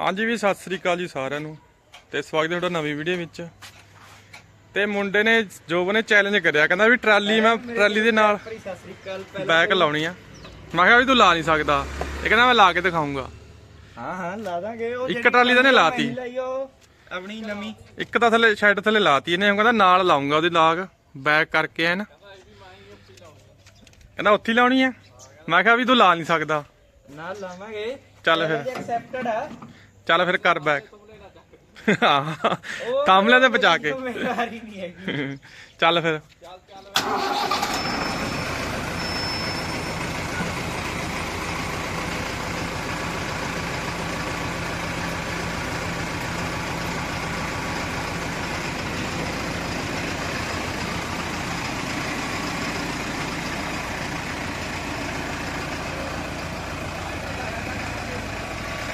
ਹਾਂਜੀ ਵੀ ਸਤਿ ਸ੍ਰੀ ਅਕਾਲ ਜੀ ਸਾਰਿਆਂ ਨੂੰ ਤੇ ਸਵਾਗਤ ਹੈ ਤੁਹਾਡਾ ਨਵੀਂ ਵੀਡੀਓ ਵਿੱਚ। ਤੇ ਮੁੰਡੇ ਨੇ ਜੋਬ ਨੇ ਚੈਲੰਜ ਕਰਿਆ ਕਹਿੰਦਾ ਵੀ ਟਰਾਲੀ ਮੈਂ ਟਰਾਲੀ ਦੇ ਨਾਲ ਸਤਿ ਸ੍ਰੀ ਅਕਾਲ ਪਹਿਲਾਂ ਬੈਕ ਲਾਉਣੀ ਆ। ਮੈਂ ਕਿਹਾ ਵੀ ਤੂੰ ਲਾ ਨਹੀਂ ਸਕਦਾ ਇਹ ਕਹਿੰਦਾ ਮੈਂ ਲਾ ਕੇ ਦਿਖਾਉਂਗਾ ਹਾਂ ਹਾਂ ਲਾ ਦਾਂਗੇ। ਉਹ ਇੱਕ ਟਰਾਲੀ ਤਾਂ ਇਹਨੇ ਲਾਤੀ। ਆਪਣੀ ਨਵੀਂ। ਇੱਕ ਤਾਂ ਥੱਲੇ ਸ਼ੈਡ ਥੱਲੇ ਲਾਤੀ ਇਹਨੇ ਕਹਿੰਦਾ ਨਾਲ ਲਾਉਂਗਾ ਉਹਦੀ ਲਾਗ ਬੈਕ ਕਰਕੇ ਐ ਨਾ। ਕਹਿੰਦਾ ਉੱਥੇ ਲਾਉਣੀ ਆ। ਮੈਂ ਕਿਹਾ ਵੀ ਤੂੰ ਲਾ ਨਹੀਂ ਸਕਦਾ। ਨਾਲ ਲਾਵਾਂਗੇ। ਚੱਲ ਫਿਰ। ਐਕਸੈਪਟਡ ਆ ਚੱਲ ਫਿਰ ਕਰ ਬੈਕ ਹਾਂ ਕਾਮਲੇ ਤੇ ਬਚਾ ਕੇ। ਚੱਲ ਫਿਰ।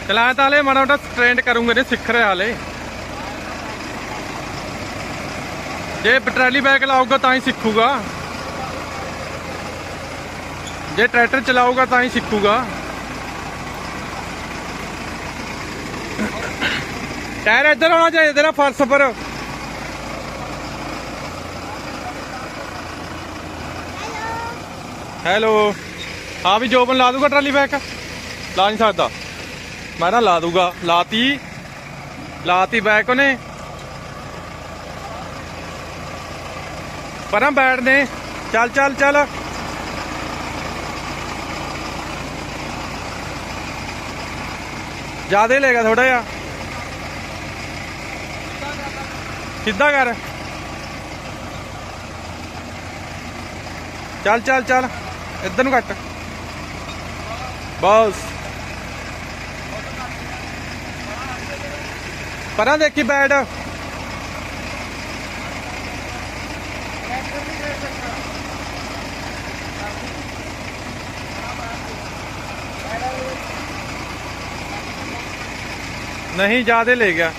ਚਲਾ ਤਾਂ ਹਲੇ ਮਾੜਾ ਮੋਟਾ ਟ੍ਰੇਨਡ ਕਰੂੰਗੇ ਨੇ ਸਿੱਖ ਰਿਹਾ ਹਲੇ। ਜੇ ਟਰਾਲੀ ਬੈਕ ਲਾਊਗਾ ਤਾਂ ਹੀ ਸਿੱਖੂਗਾ। ਜੇ ਟਰੈਕਟਰ ਚਲਾਊਗਾ ਤਾਂ ਹੀ ਸਿੱਖੂਗਾ। ਟਾਇਰ ਇੱਧਰ ਹੋਣਾ ਚਾਹੀਦਾ, ਤੇਰਾ ਫਰਸ਼ ਪਰ ਹੈਲੋ ਹਾਂ ਵੀ ਜੋਬਨ ਲਾ ਦੂਗਾ ਟਰਾਲੀ ਬੈਕ ਲਾ ਨਹੀਂ ਸਕਦਾ। ਮੈਂ ਨਾ ਲਾ ਦੂਗਾ। ਲਾਤੀ। ਲਾਤੀ ਬੈਕ ਉਹਨੇ। ਪਰਾਂ ਬੈਠ ਨੇ। ਚੱਲ ਚੱਲ ਚੱਲ। ਜ਼ਿਆਦਾ ਲੈਗਾ ਥੋੜਾ ਜਿਹਾ। ਸਿੱਧਾ ਕਰ। ਚੱਲ ਚੱਲ ਚੱਲ। ਇੱਧਰ ਨੂੰ ਕੱਟ ਬਸ। ਪਰਾਂ ਦੇਖੀ ਬੈਡ ਨਹੀਂ, ਜਿਆਦੇ ਲੈ ਗਿਆ।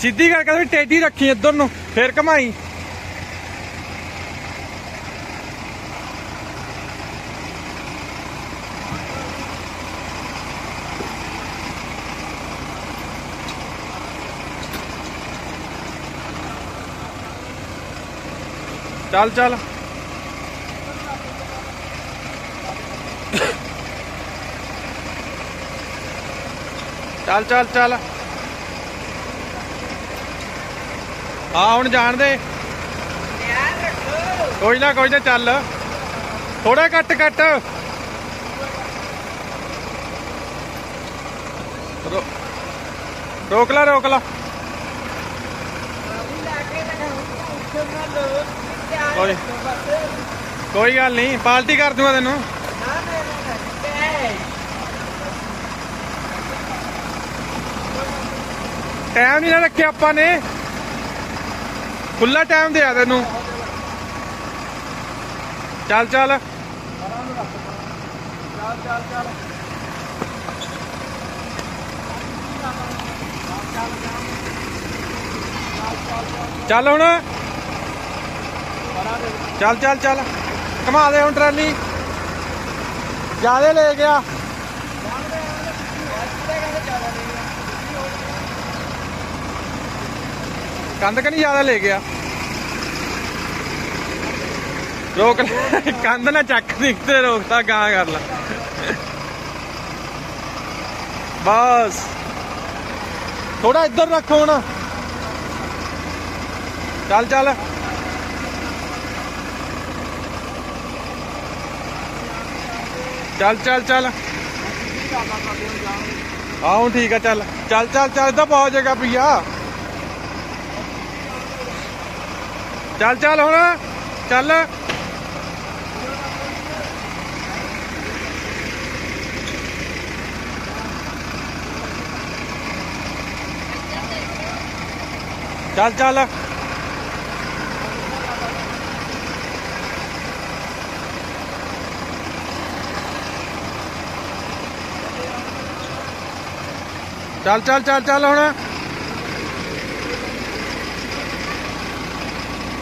ਸਿੱਧੀ ਕਰਕੇ ਵੀ ਟੇਢੀ ਰੱਖੀ ਇੱਧਰ ਨੂੰ, ਫੇਰ ਘਮਾਈ। ਚੱਲ ਚੱਲ। ਚੱਲ ਚੱਲ ਚੱਲ। ਹਾਂ ਹੁਣ ਜਾਣ ਦੇ। ਕੋਈ ਨਾ ਕੋਈ ਨਾ, ਚੱਲ। ਥੋੜਾ ਕੱਟ ਕੱਟ ਰੋ- ਰੋਕ ਲਾ ਰੋਕ ਲਾ। ਕੋਈ ਕੋਈ ਗੱਲ ਨਹੀਂ, ਪਾਲਟੀ ਕਰ ਦੂੰਗਾ ਤੈਨੂੰ। ਟਾਈਮ ਨਹੀਂ ਨਾ ਰੱਖਿਆ ਆਪਾਂ ਨੇ। ਖੁੱਲਾ ਟਾਈਮ ਦਿਆ ਤੈਨੂੰ। ਚੱਲ ਚੱਲ। ਚੱਲ ਹੁਣ। ਚੱਲ ਚੱਲ ਚੱਲ। ਘੁਮਾ ਦੇ ਹੁਣ ਟਰਾਲੀ। ਜਿਆਦੇ ਲੈ ਗਿਆ। ਕੰਧ ਕਨੀ ਜ਼ਿਆਦਾ ਲੈ ਗਿਆ। ਰੋਕ ਲੈ। ਕੰਧ ਨਾ ਚੱਕ ਦੀ ਤੇ ਰੋਕਤਾ ਗਾਂ ਕਰ ਲੈ। ਬਸ। ਥੋੜਾ ਇੱਧਰ ਰੱਖ ਹੁਣ। ਚੱਲ ਚੱਲ। ਚੱਲ ਚੱਲ ਚੱਲ ਆਉਂ ਠੀਕ ਆ ਚੱਲ ਚੱਲ ਚੱਲ ਚੱਲ ਇੱਧਰ ਪਹੁੰਚ ਜਾਏਗਾ ਪਈਆ ਚੱਲ ਚੱਲ ਹੁਣ ਚੱਲ ਚੱਲ ਚੱਲ ਚੱਲ ਚੱਲ ਚੱਲ ਚੱਲ ਹੁਣ।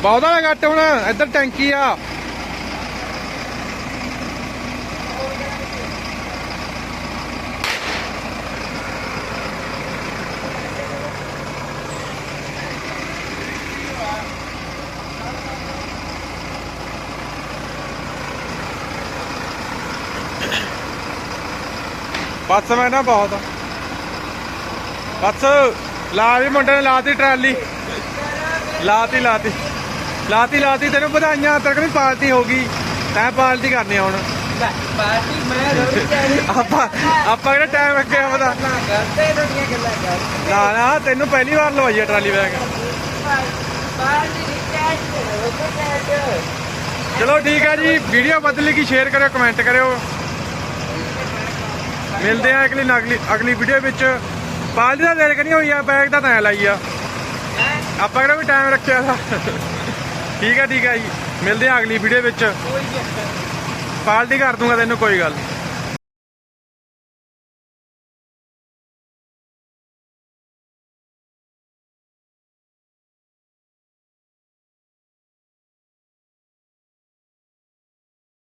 ਬਹੁਤਾ ਨਾ ਘੱਟ ਹੁਣ, ਇੱਧਰ ਟੈਂਕੀ ਆ। ਬਸ ਮੈਂ ਨਾ ਬਹੁਤ ਬਸ ਲਾ ਵੀ ਮੁੰਡੇ ਨੇ ਲਾਤੀ ਟਰਾਲੀ। ਲਾਤੀ ਲਾਤੀ। ਲਾਤੀ ਲਾਤੀ ਤੈਨੂੰ ਵਧਾਈਆਂ ਤੇਰੇ ਕੋਲ ਪਾਰਟੀ ਹੋ ਗਈ। ਤੈਂ ਪਾਰਟੀ ਕਰਨੀ ਹੁਣ। ਪਾਰਟੀ ਮੈਂ ਚਾਹੀ ਆਪਾਂ ਆਪਾਂ ਕਿਹੜਾ ਟਾਈਮ ਰੱਖਿਆ ਪਤਾ? ਨਾ ਨਾ ਨਾ ਤੈਨੂੰ ਪਹਿਲੀ ਵਾਰ ਲਵਾਈ ਆ ਟਰਾਲੀ ਬੈਗ। ਚਲੋ ਠੀਕ ਆ ਜੀ ਵੀਡੀਓ ਬਦਲੀ ਕੀ ਸ਼ੇਅਰ ਕਰਿਓ ਕਮੈਂਟ ਕਰਿਓ। ਮਿਲਦੇ ਆ ਅਗਲੀ ਅਗਲੀ ਵੀਡੀਓ ਵਿੱਚ। ਪਾਲਦੀ ਦਾ ਦੇਰ ਕਰੀ ਹੋਈ ਆ? ਬੈਗ ਤਾਂ ਤੈਂ ਲਾਈ ਆ। ਆਪਾਂ ਕਿਹੜਾ ਵੀ ਟਾਈਮ ਰੱਖਿਆ ਦਾ। ਠੀਕ ਆ ਠੀਕ ਆ ਜੀ। ਮਿਲਦੇ ਆ ਅਗਲੀ ਵੀਡੀਓ ਵਿੱਚ। ਨਹੀਂ ਪਾਲਟੀ ਕਰ ਦੂੰਗਾ ਤੈਨੂੰ ਕੋਈ ਗੱਲ ਨੀ।